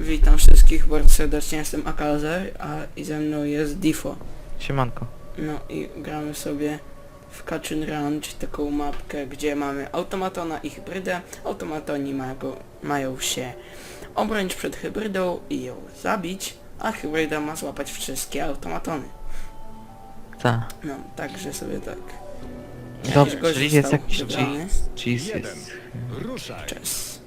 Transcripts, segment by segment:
Witam wszystkich bardzo serdecznie, jestem Akazer, a i ze mną jest Difo. Siemanko. No i gramy sobie w Kaczyn Ranch, taką mapkę, gdzie mamy automatona i hybrydę. Automatoni mają, mają się obronić przed hybrydą i ją zabić, a hybryda ma złapać wszystkie automatony. Ta. No, także sobie tak. Dobrze, gość czyli jest został jakiś wybrany. cheese. Cheese Jeden. jest. Ruszaj. Czas.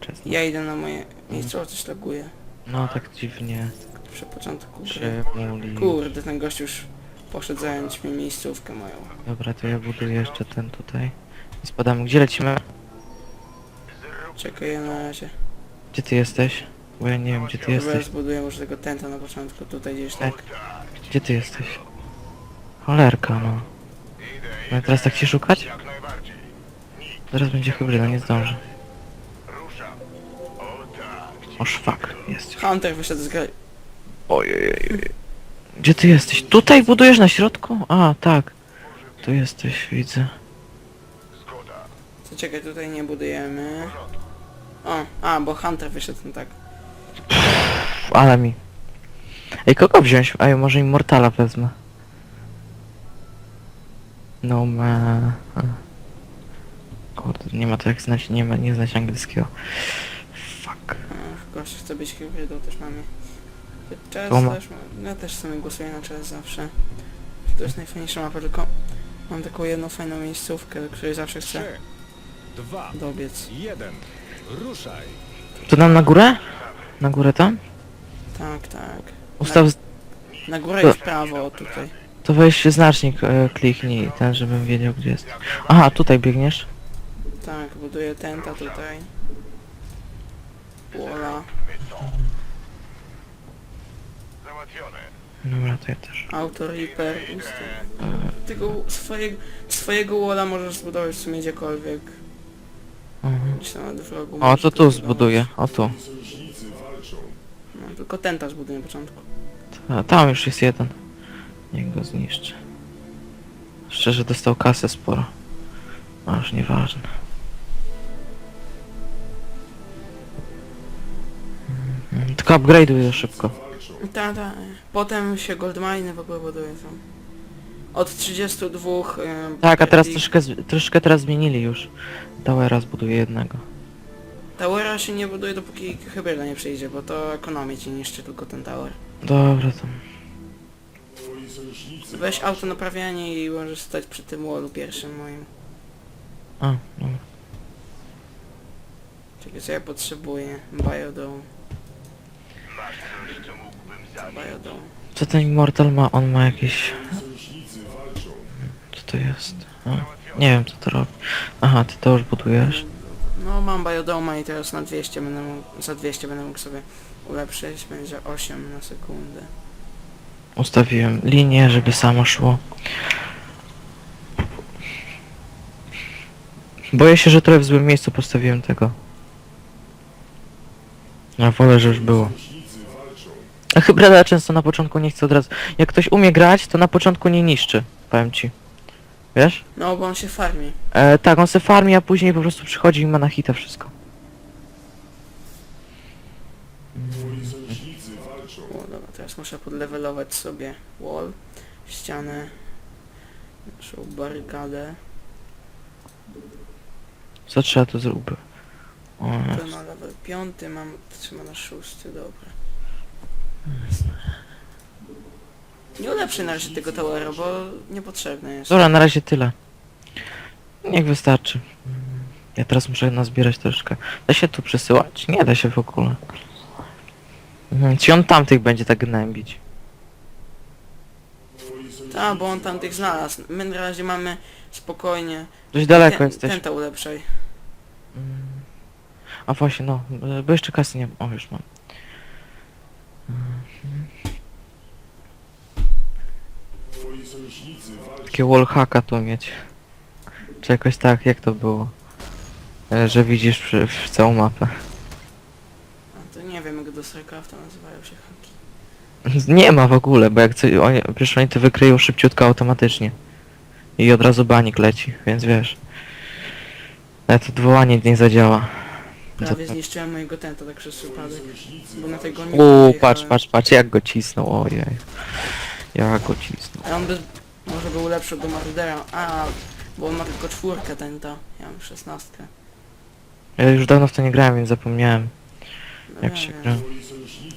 Czas. Ja idę na moje miejsce, o coś laguje. No tak dziwnie. Przy początku. Przemuli. Kurde, ten gość już poszedł zająć mi miejscówkę moją. Dobra, to ja buduję jeszcze ten tutaj. I spadamy. Gdzie lecimy? Czekaj na razie. Gdzie ty jesteś? Bo ja nie wiem gdzie ty Dobra, jesteś. zbuduję może tego tenta na początku, tutaj gdzieś tak. Gdzie ty jesteś? Cholerka no. No i teraz tak się szukać? Zaraz będzie hybryda, nie zdążę. O szwak, jest już. Hunter wyszedł z gry. Ojej. Gdzie ty jesteś? Tutaj budujesz na środku? A, tak. Tu jesteś, widzę. Co czekaj, tutaj nie budujemy. O, a, bo Hunter wyszedł, no tak. Ale mi. Ej, kogo wziąć? A ja może Immortala wezmę. No ma. Kurde, nie ma to jak znać, nie ma, nie znać angielskiego. Fuck. Ach, gość chce być hybrydą, też mamy. Czas To ma- też mam. Ja też sobie głosuję na czas zawsze. To jest najfajniejsza mapa, tylko mam taką jedną fajną miejscówkę, do której zawsze chcę Trzy, dwa, dobiec. jeden. Ruszaj. To nam na górę? Na górę tam? Tak, tak. Ustaw, z- Na górę To- i w prawo, tutaj. to weź znacznik, e, kliknij ten, żebym wiedział gdzie jest. Aha, tutaj biegniesz? Tak, buduję tenta tutaj. Wola. Dobra, to ja też. Auto Reaper. ustaw- Tylko swojego, swojego walla możesz zbudować w sumie gdziekolwiek. Mhm. Gdzieś tam O, możesz to to tu zbudować. zbuduję, o tu. No, tylko tenta zbuduję na początku. A, tam już jest jeden. Niech go zniszczy. Szczerze dostał kasę sporo. A już nieważne. Mhm, Tylko upgrade'uję szybko. Ta, ta. Potem się goldmine w ogóle buduje tam. Od 32... em, Tak, a teraz troszkę, z- troszkę teraz zmienili już. Towera zbuduję jednego. Towera się nie buduje dopóki hybryda nie przyjdzie, bo to ekonomię ci niszczy tylko ten tower. Dobra, to... Weź auto naprawianie i możesz stać przy tym wallu pierwszym moim. A, dobra. Czekaj, co ja potrzebuję? Biodome. Biodome. Co ten Immortal ma? On ma jakieś... Co to jest? A, nie wiem co to robi. Aha, ty to już budujesz. No mam biodoma i teraz na 200 będę mógł, za 200 będę mógł sobie ulepszyć, będzie 8 na sekundę. Ustawiłem linię, żeby samo szło. Boję się, że trochę w złym miejscu postawiłem tego. Ja wolę, że już było. A hybrida często na początku nie chce od razu. Jak ktoś umie grać, to na początku nie niszczy. Powiem ci. Wiesz? No bo on się farmi. E, tak, on se farmi, a później po prostu przychodzi i ma na hita wszystko. O dobra, teraz muszę podlewelować sobie wall, ścianę, naszą barykadę. Co trzeba tu zrobić? O, To na level 5, mam, trzyma na 6, dobra. Nie ulepszę na razie tego towera, bo niepotrzebne jest. Dobra, na razie tyle. Niech wystarczy. Ja teraz muszę nazbierać troszkę. Da się tu przesyłać? Nie da się w ogóle. Mhm, Czy on tamtych będzie tak gnębić? Tak, bo on tam tych znalazł. My na razie mamy spokojnie. Dość daleko ten, jesteś. Ten to ulepszaj. Mm. A właśnie, no, bo jeszcze kasy nie mam. O, już mam. Mhm. Takie wallhacka tu mieć. Czy jakoś tak, jak to było? E, Że widzisz przy, w całą mapę. A to nie wiem jak do StarCrafta nazywają się haki. Nie ma w ogóle, bo jak co, oni, przecież oni to wykryją szybciutko automatycznie. I od razu banik leci, więc wiesz. Nawet odwołanie nie zadziała. Prawie zniszczyłem mojego tenta tak przez przypadek. Bo na tego nie Uuu, patrz, patrz, patrz, jak go cisnął, ojej. Jak go cisnął. A on by może był lepszy do Mardera. A, bo on ma tylko czwórkę tenta. Ja mam szesnastkę. Ja już dawno w to nie grałem, więc zapomniałem, No jak wiem, się wiem. gra.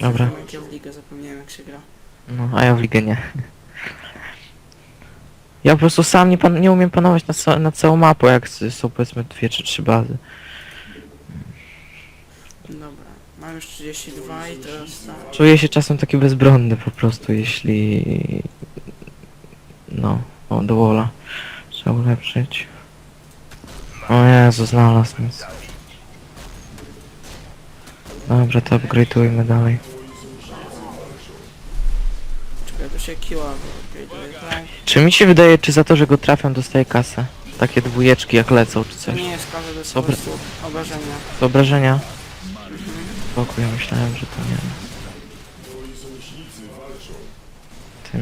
Dobra. Jak ja w ligę zapomniałem jak się gra. No, a ja w ligę nie. Ja po prostu sam nie, pan, nie umiem panować nad, ca- nad całą mapą, jak s- są powiedzmy dwie czy trzy bazy. Dobra, mam już 32 i teraz tak. Czuję się czasem taki bezbronny po prostu, jeśli... No, o, do. Trzeba ulepszyć. O Jezu, znalazł nic. Dobra, to upgrade'ujmy dalej. Czekaj, to się kiła upgrade'uje, tak? Czy mi się wydaje, czy za to, że go trafiam, dostaje kasę? Takie dwójeczki jak lecą, czy To coś. nie jest kaza, to jest po Dobra. prostu obrażenia. Wyobrażenia? Spokój, ja myślałem, że to nie.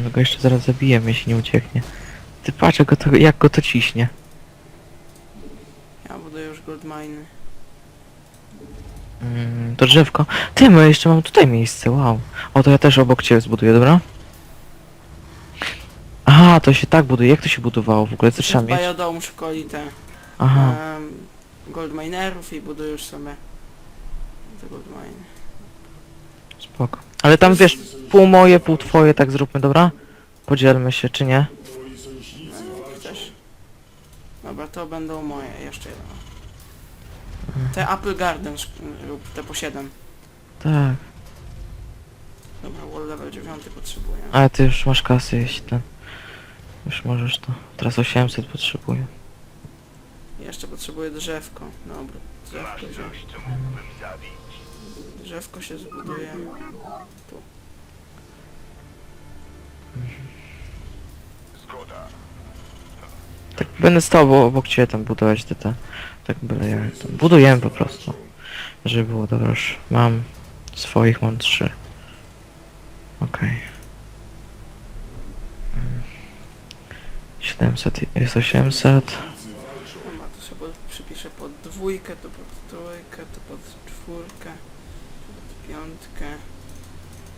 No go jeszcze zaraz zabiję, jeśli nie ucieknie. Ty patrz, jak go to, jak go to ciśnie. Ja buduję już gold mine. Mm, to drzewko. Ty, my jeszcze mam tutaj miejsce, wow. O, to ja też obok ciebie zbuduję, dobra? Aha, to się tak buduje. Jak to się budowało w ogóle? Co trzeba mieć? Biodome szkoli te Aha, em, gold minerów i budujesz sobie te gold mine. spoko. Ale tam wiesz, pół moje, pół twoje, tak zróbmy, dobra? Podzielmy się, czy nie? No, jak chcesz. Dobra, to będą moje, jeszcze jedno. Te Apple Garden lub te po 7. Tak. Dobra, wall level 9 potrzebuję. Ale ty już masz kasy, jeśli ten... Już możesz to. Teraz 800 potrzebuję. Jeszcze potrzebuję drzewko. Dobra, drzewko wziąć. Drzewko się zbuduje. Tu. Tak będę stał bo obok ciebie tam budować te te. Tak byle jak tam. Budujemy po prostu. Żeby było dobra już. Mam swoich, mam trzy. Okej. Mm. 700 jest 800. Dobra, to sobie przypiszę pod dwójkę, to pod trójkę, to pod czwórkę, piątkę.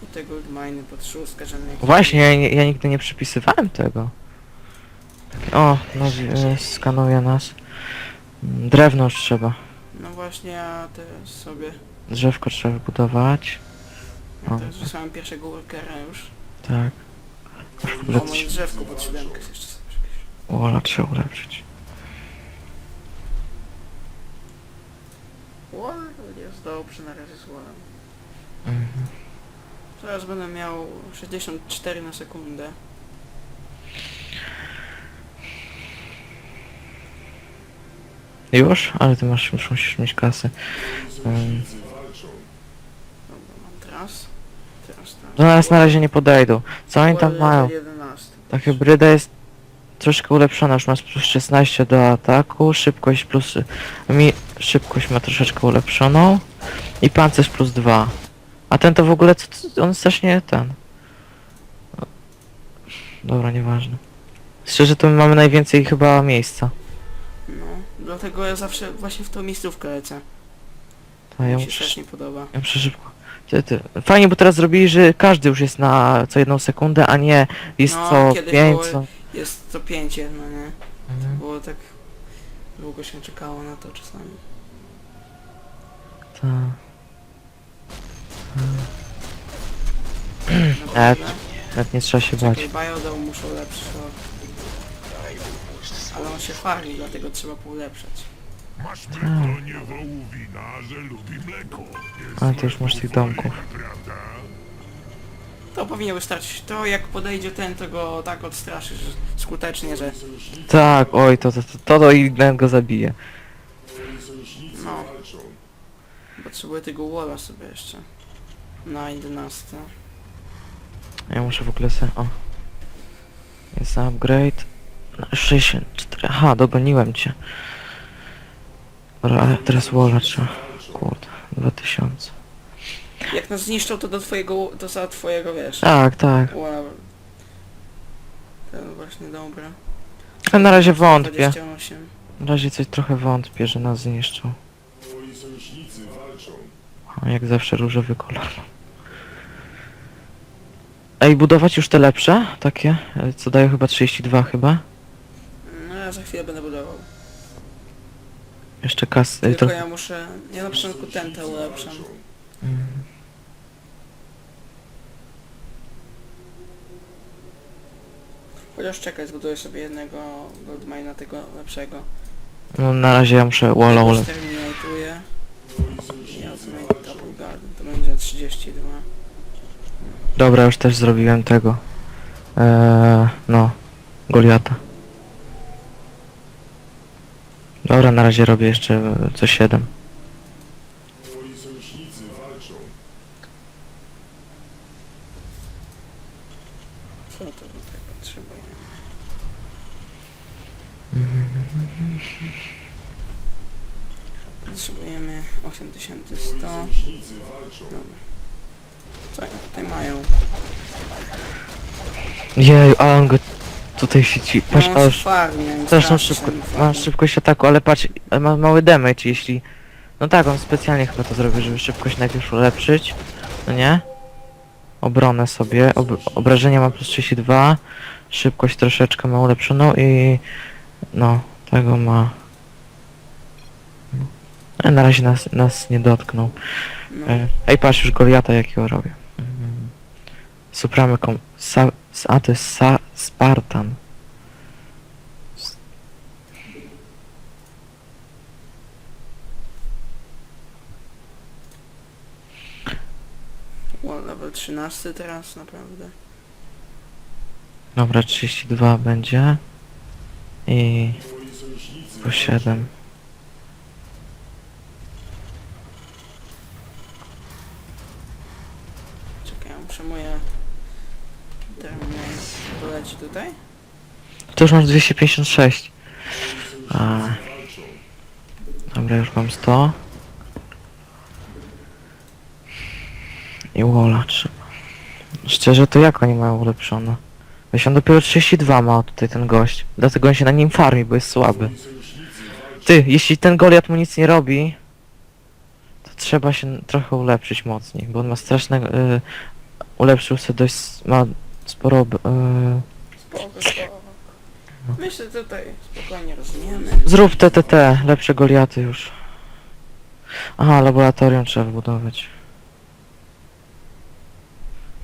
I te gold mine pod szóstkę, żadne jakieś- Właśnie, ja, nie- ja nigdy nie przypisywałem tego. O, no e, skanuje nas. Mm, Drewno już trzeba. No właśnie, ja teraz sobie... Drzewko trzeba wybudować. Ja O. teraz wysłałem pierwszego workera już. Tak. O, moje drzewko pod siódemkę jeszcze sobie. Ola trzeba ulepszyć. Wall jest dobrze, na razie z wallem. Mhm. Teraz będę miał 64 na sekundę. Już? Ale ty masz, już musisz mieć kasę. Um, Dobra, mam teraz. Teraz tak. no na razie nie podejdą. Co oni tam mają? level 11. Ta hybryda jest troszkę ulepszona, już masz plus 16 do ataku, szybkość plus... Mi szybkość ma troszeczkę ulepszoną i pancerz plus 2. A ten to w ogóle, co, on strasznie ten... Dobra, nieważne. Szczerze to my mamy najwięcej chyba miejsca. No, dlatego ja zawsze właśnie w tą miejscówkę lecę. A ja Mi się muszę, strasznie podoba. ja muszę szybko. Ty, ty. Fajnie, bo teraz zrobili, że każdy już jest na co jedną sekundę, a nie jest No, co kiedyś 5, było- co... Jest to 5 jedno, nie? Mhm. Było tak... Długo się czekało na to czasami. Tak. Naprawdę. Nawet nie trzeba się bać. Czekaj, Biodome muszę ulepszyć. Ale on się farmi, dlatego trzeba poulepszać. Masz Tak. tylko nie wołowina, że lubi mleko. Jest Ale ty już masz tych domków. prawda? To powinno wystarczyć. To jak podejdzie ten, to go tak odstraszy, że skutecznie, że... Tak, oj, to to, to, to, to i go zabije. No. Potrzebuję tego walla sobie jeszcze. Na 11. Ja muszę w ogóle se... O. Jest upgrade. Na 64. Aha, dogoniłem cię. Dobra, ale teraz walla trzeba. Kurde, 2000. Jak nas zniszczą, to do twojego, to za twojego, wiesz. Tak, tak. Wow. To właśnie dobre. Ale na razie wątpię. 28. Na razie coś trochę wątpię, że nas zniszczą. Twoi sojusznicy walczą. O, Jak zawsze różowy kolor. Ej, budować już te lepsze? Takie? e, Co dają chyba 32 chyba? No ja za chwilę będę budował. Jeszcze kas... e, Tylko To... ja muszę... Ja na początku tentę ulepszam. Mm. Chociaż czekaj, zbuduję sobie jednego goldmina tego lepszego. No na razie ja muszę walla sterminatuję. Ja to będzie 32. Dobra, już też zrobiłem tego. Eee, no, Goliata. Dobra, na razie robię jeszcze co 7. Twoi sojusznicy walczą. Co to tutaj potrzebujemy? Potrzebujemy 8100. Sojusznicy walczą. Dobra. Co oni tutaj mają? Jej, a on go tutaj sieci. Patrz, no, aż farmie, straszną szybko, ma szybkość ataku, ale patrz, e, ma mały damage, jeśli... No tak, on specjalnie chyba to zrobił, żeby szybkość najpierw ulepszyć, no nie? Obronę sobie, ob obrażenia ma plus 32, szybkość troszeczkę ma ulepszoną i... No, tego ma... E, na razie nas, nas nie dotknął. No, E, Ej, patrz, już Goliata jakiego robię. Mhm. Supramy kom... Sa... A, to jest Sa... Spartan. o, level 13 teraz, naprawdę. Dobra, 32 będzie. I po 7. Czekaj, ja muszę moje tutaj. To już masz 256. A, dobra, już mam 100. I walla trzeba. Szczerze, to jak oni mają ulepszone? Weź on dopiero 32 ma tutaj ten gość. Dlatego on się na nim farmi, bo jest słaby. Ty, jeśli ten Goliat mu nic nie robi, to trzeba się trochę ulepszyć mocniej, bo on ma strasznego... Y, ulepszył sobie dość... ma sporo... ob- Y, Spoko, spoko. Myślę tutaj spokojnie rozumiemy. zrób TTT, lepsze Goliaty już. Aha, laboratorium trzeba wbudować.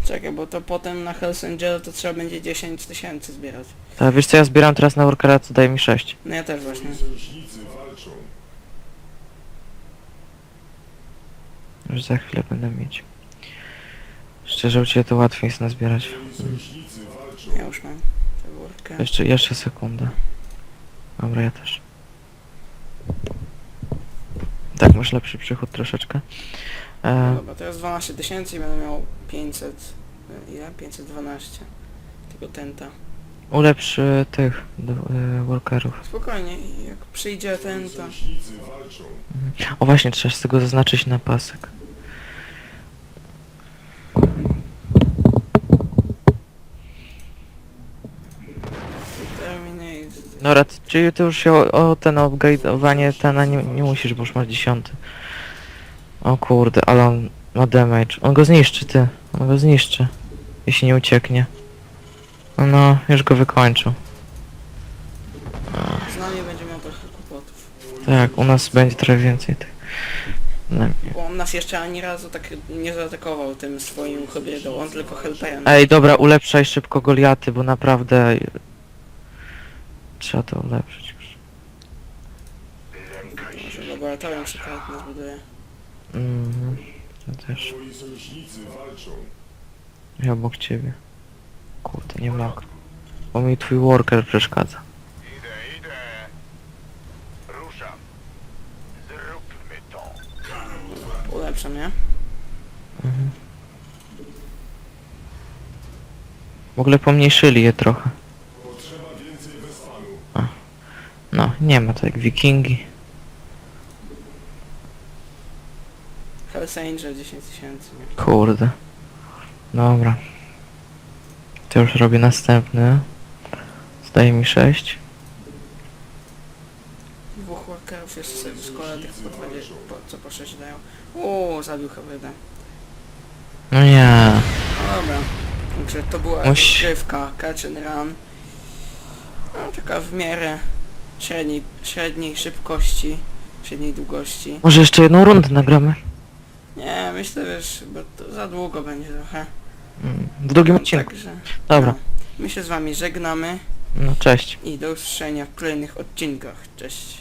Czekaj, bo to potem na Hells Angel to trzeba będzie 10 tysięcy zbierać. Tak, wiesz co, ja zbieram teraz na workera, co daje mi 6. No ja też właśnie. Twoi sojusznicy walczą. Już za chwilę będę mieć. Szczerze, u Ciebie to łatwiej jest nazbierać. Ja już mam tę workę. Jeszcze, jeszcze sekundę. Dobra, ja też. Tak, masz lepszy przychód troszeczkę. E, Dobra, teraz 12 tysięcy i będę miał 500... y, Ile? 512. Tego tenta. ulepsz e, tych d- e, workerów. Spokojnie, jak przyjdzie ten to... Sojusznicy walczą. O właśnie, trzeba z tego zaznaczyć na pasek. Dobra, t- czyli ty już się o, o ten upgrade'owanie ten nie, nie musisz, bo już masz dziesiąty. O kurde, ale on ma damage. On go zniszczy, ty. On go zniszczy. Jeśli nie ucieknie. No, już go wykończył. Z nami będzie miał trochę kłopotów. Tak, u nas będzie trochę więcej tych. No. Bo on nas jeszcze ani razu tak nie zaatakował tym swoim hybrydą, on tylko helperem. Ej, dobra, ulepszaj szybko Goliaty, bo naprawdę... Trzeba to ulepszyć już. Może laboratorium sekretne zbuduje. Mhm. Ja też. Twoi sojusznicy walczą. Ja obok ciebie. Kurde, nie mogę. Bo mi twój worker przeszkadza. Idę, idę. Ruszam. Zróbmy to. Ulepszam, nie? Mhm. W ogóle pomniejszyli je trochę. No, nie ma tak jak wikingi. Hells Angel 10 tysięcy. Kurde. Dobra. To już robię następny. Zdaje mi 6. Dwóch workerów jest w szkole tych po 20, po, co po 6 dają. Uuu, zabił hybrydę. No nie. No dobra. Także to była Muś- rozgrywka Catch and Run. No, taka w miarę średniej, średniej szybkości, średniej długości. Może jeszcze jedną rundę nagramy. Nie, myślę, wiesz, bo to za długo będzie trochę. Mm, W drugim odcinku. Także, Dobra. no, my się z wami żegnamy No cześć. i do usłyszenia w kolejnych odcinkach. Cześć.